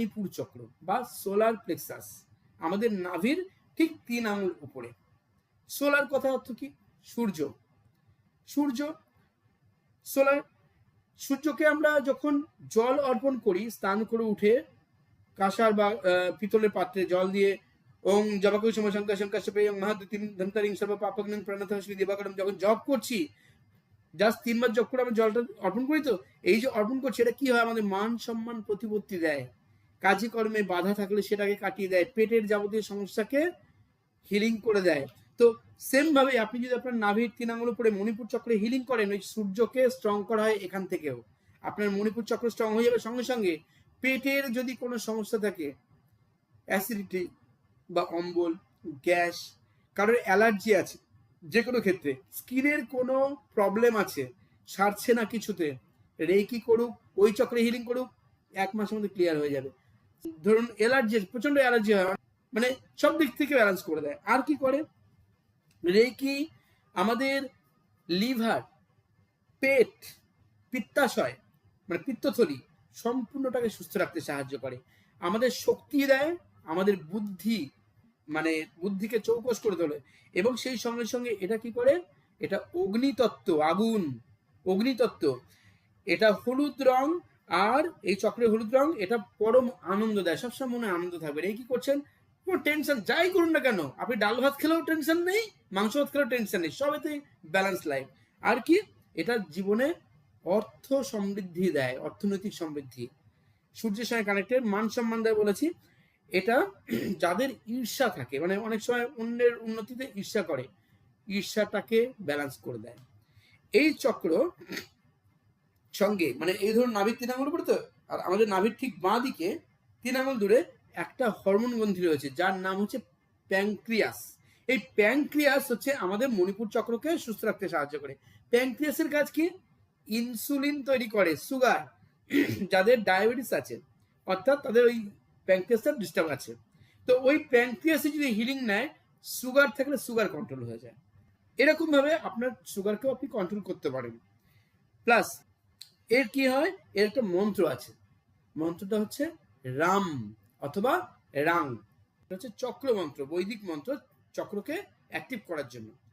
মণিপুর চক্র বা solar plexus, আমাদের নাভির ঠিক তিন আঙুল উপরে। সোলার কথা অর্থ কি? সূর্য। সূর্য, সোলার, সূর্যকে আমরা যখন জল অর্পণ করি, স্নান করে উঠে কাঁসার বা পিতলের পাত্রে জল দিয়ে ওং জবাকুই সময় শঙ্কর শঙ্কর সপে ওং মহাদ তিন ধন্তারিং সর্ব পাপগ্ন প্রণত শ্রী দেবাকরম। যখন জপ করছি জাস্ট তিনবার জপ করে আমরা জলটা অর্পণ করি তো, এই যে অর্পণ করছি, এটা কি হয়? আমাদের মান সম্মান প্রতিপত্তি দেয়। কাজে কর্মে বাধা থাকলে সেটাকে কাটিয়ে দেয়, পেটের যাবতীয় সমস্যাকে হিলিং করে দেয়। তো সেম ভাবে আপনি যদি আপনার নাভির তিন আঙুল উপরে মণিপুর চক্রে হিলিং করেন, ওই সূর্যকে স্ট্রং করা হয় এখান থেকেও। আপনার মণিপুর চক্র স্ট্রং হয়ে যাবে সঙ্গে সঙ্গে। পেটের যদি কোনো সমস্যা থাকে অ্যাসিডিটি বা অম্বল, গ্যাস, কারোর অ্যালার্জি আছে যে কোনো ক্ষেত্রে, স্কিনের কোনো প্রবলেম আছে, সারছে না কিছুতে, রেকি করুক, ওই চক্রে হিলিং করুক, এক মাসের মধ্যে ক্লিয়ার হয়ে যাবে। ধরুন অ্যালার্জি প্রচণ্ড অ্যালার্জি হয় মানে সব দিক থেকে ব্যালেন্স করে দেয়। আর কি করে? রেকি আমাদের লিভার, পেট, পিত্তাশয় মানে পিত্তথলি সম্পূর্ণটাকে সুস্থ রাখতে সাহায্য করে। আমাদের শক্তি দেয়, আমাদের বুদ্ধি মানে বুদ্ধিকে চৌকস করে তোলে। এবং সেই সঙ্গে সঙ্গে এটা কি করে? এটা অগ্নিতত্ত্ব, আগুন, অগ্নিতত্ত্ব। এটা হলুদ রং আর এই চক্রে হলুদ রং, এটা পরম আনন্দ দেয়, সবসময় মনে আনন্দ থাকবে। এই কি করছেন? টেনশন যাই করুন না কেন, আপনি ডাল ভাত খেলেও টেনশন নেই, মাংস ভাত খেলেও টেনশন নেই সবেতেই ব্যালেন্স লাইফ আর কি? এটা জীবনে অর্থ সমৃদ্ধি দেয়, অর্থনৈতিক সমৃদ্ধি। সূর্যের সঙ্গে কানেক্টেড মান সম্মান দেয় বলেছি। এটা যাদের ঈর্ষা থাকে মানে অনেক সময় অন্যের উন্নতিতে ঈর্ষা করে, ঈর্ষাটাকে ব্যালেন্স করে দেয়। এই চক্র সঙ্গে মানে এই ধরুন নাভির তিন আঙুল উপরে তো, আর আমাদের নাভির ঠিক বাঁ দিকে তিন আঙুল দূরে একটা হরমোন গ্রন্থি রয়েছে, যার নাম হচ্ছে প্যাংক্রিয়াস এই প্যাংক্রিয়াস হচ্ছে আমাদের মণিপুর চক্রকে সুস্থ রাখতে সাহায্য করে। প্যাংক্রিয়াসের কাজ কি? ইনসুলিন তৈরি করে, সুগার, যাদের ডায়াবেটিস আছে, অর্থাৎ তাদের ওই প্যাংক্রিয়াসটা ডিস্টার্ব আছে। তো ওই প্যাংক্রিয়াসে যদি হিলিং নেয়, সুগার থাকলে সুগার কন্ট্রোল হয়ে যায়। এরকমভাবে আপনার সুগারকেও আপনি কন্ট্রোল করতে পারেন। প্লাস এর কি হয়? এর একটা মন্ত্র আছে। মন্ত্রটা হচ্ছে রাম অথবা রাং। এটা হচ্ছে চক্র মন্ত্র বৈদিক মন্ত্র, চক্রকে অ্যাক্টিভ করার জন্য।